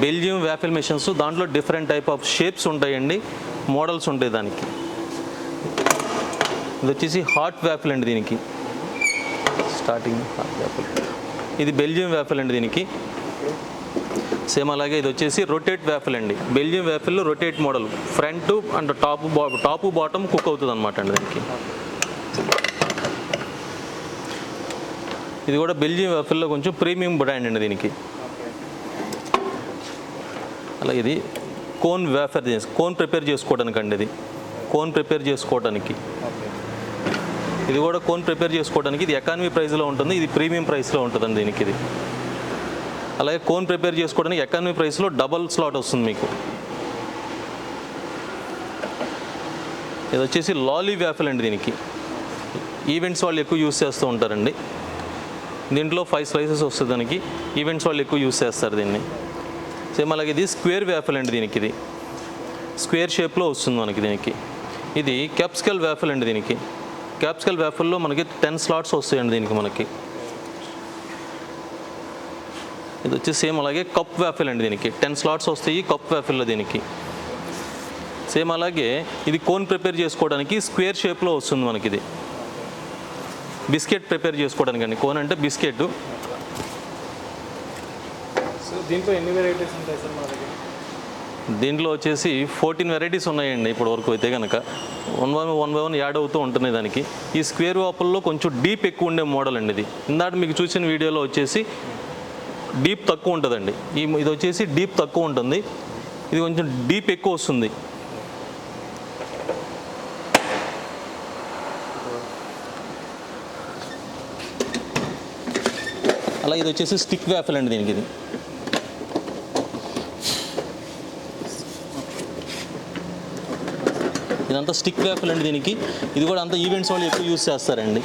Belgium waffle machines దాంట్లో different type of shapes ఉంటాయండి models ఉంటాయి దానికి. ఇది వచ్చేసి హాట్ వ్యాఫిల్ అండి దీనికి. స్టార్టింగ్ హాట్ వ్యాఫిల్ ఇది బెల్జియం వ్యాఫిల్ అండి దీనికి. సేమ్ అలాగే ఇది వచ్చేసి రొటేట్ వ్యాఫిల్ అండి. Belgium వ్యాఫిల్లో rotate model front and top బా టాప్ బాటమ్ కుక్ అవుతుంది అనమాట అండి దానికి. ఇది కూడా బెల్జియం వ్యాఫిల్లో కొంచెం ప్రీమియం బ్రాండ్ అండి దీనికి. అలా ఇది. కోన్ వేఫర్ కోన్ ప్రిపేర్ చేసుకోవడానికి అండి ఇది. కోన్ ప్రిపేర్ చేసుకోవడానికి. ఇది కూడా కోన్ ప్రిపేర్ చేసుకోవడానికి ఇది ఎకానమీ ప్రైస్లో ఉంటుంది ఇది ప్రీమియం ప్రైస్లో ఉంటుందండి దీనికి ఇది. అలాగే కోన్ ప్రిపేర్ చేసుకోవడానికి ఎకానమీ ప్రైస్లో డబల్ స్లాట్ వస్తుంది మీకు. ఇది వచ్చేసి లాలీ వ్యాఫిల్ అండి దీనికి. ఈవెంట్స్ వాళ్ళు ఎక్కువ యూస్ చేస్తూ ఉంటారండి. దీంట్లో ఫైవ్ స్లైసెస్ వస్తుంది దానికి. ఈవెంట్స్ వాళ్ళు ఎక్కువ యూస్ చేస్తారు దీన్ని. సేమ్ అలాగే ఇది స్క్వేర్ వ్యాఫల్ అండి దీనికి ఇది. స్క్వేర్ షేప్లో వస్తుంది మనకి దీనికి. ఇది క్యాప్సికల్ వ్యాఫల్ అండి దీనికి. క్యాప్సికల్ వ్యాఫల్లో మనకి టెన్ స్లాట్స్ వస్తాయండి దీనికి మనకి. ఇది వచ్చి సేమ్ అలాగే కప్ వ్యాఫిల్ అండి దీనికి. టెన్ స్లాట్స్ వస్తాయి కప్ వ్యాఫిల్లో దీనికి. సేమ్ అలాగే ఇది కోన్ ప్రిపేర్ చేసుకోవడానికి స్క్వేర్ షేప్లో వస్తుంది మనకి ఇది. బిస్కెట్ ప్రిపేర్ చేసుకోవడానికి అండి. కోన్ అంటే బిస్కెట్ దీంట్లో ఎన్ని వెరైటీస్ ఉంటాయి సార్ మా దగ్గర? దీంట్లో వచ్చేసి ఫోర్టీన్ వెరైటీస్ ఉన్నాయండి ఇప్పటి వరకు అయితే కనుక one by one by one add అవుతూ ఉంటుంది దానికి. ఈ స్క్వేర్ వాపుల్లో కొంచెం డీప్ ఎక్కువ ఉండే మోడల్ అండి ఇది. ఇందాక మీకు చూసిన వీడియోలో వచ్చేసి డీప్ తక్కువ ఉంటుందండి. ఈ ఇది వచ్చేసి డీప్ తక్కువ ఉంటుంది. ఇది కొంచెం డీప్ ఎక్కువ వస్తుంది. అలా ఇది వచ్చేసి స్టిక్ వ్యాఫిల్ అండి దీనికి ఇది. ఇదంతా స్టిక్ వ్యాఫిల్ అండి దీనికి. ఇది కూడా అంతా ఈవెంట్స్ వాళ్ళు ఎక్కువ యూస్ చేస్తారండి.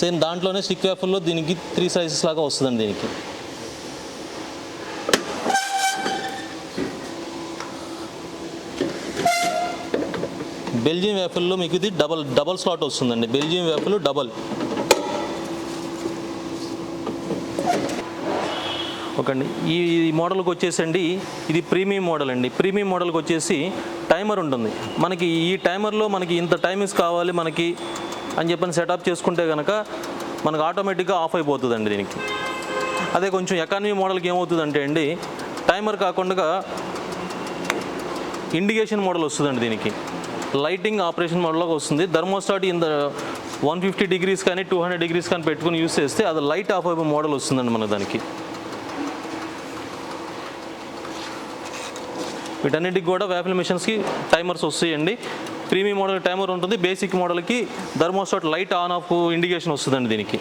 సేమ్ దాంట్లోనే స్టిక్ వ్యాఫిల్లో దీనికి త్రీ సైజెస్ లాగా వస్తుందండి దీనికి. బెల్జియం వ్యాఫిల్లో మీకు ఇది డబల్ డబల్ స్లాట్ వస్తుందండి. బెల్జియం వ్యాఫిల్ డబల్ ఓకే ఈ ఈ మోడల్కి వచ్చేసండి. ఇది ప్రీమియం మోడల్ అండి. ప్రీమియం మోడల్కి వచ్చేసి టైమర్ ఉంటుంది. మనకి ఈ టైమర్లో మనకి ఇంత టైమింగ్స్ కావాలి మనకి అని చెప్పని సెటప్ చేసుకుంటే కనుక మనకు ఆటోమేటిక్గా ఆఫ్ అయిపోతుందండి దీనికి. అదే కొంచెం ఎకానమీ మోడల్కి ఏమవుతుందంటే అండి టైమర్ కాకుండా ఇండికేషన్ మోడల్ వస్తుందండి దీనికి. లైటింగ్ ఆపరేషన్ మోడల్లోకి వస్తుంది. థర్మోస్టాట్ ఇంత వన్ ఫిఫ్టీ డిగ్రీస్ కానీ టూ హండ్రెడ్ డిగ్రీస్ కానీ పెట్టుకుని యూస్ చేస్తే అది లైట్ ఆఫ్ అయిపోయే మోడల్ వస్తుందండి మన దానికి. వీటన్నిటికి కూడా వ్యాఫిల్ మిషన్స్కి టైమర్స్ వస్తాయండి. ప్రీమియం మోడల్ టైమర్ ఉంటుంది. Basic మోడల్కి thermostat light on off indication వస్తుందండి దీనికి.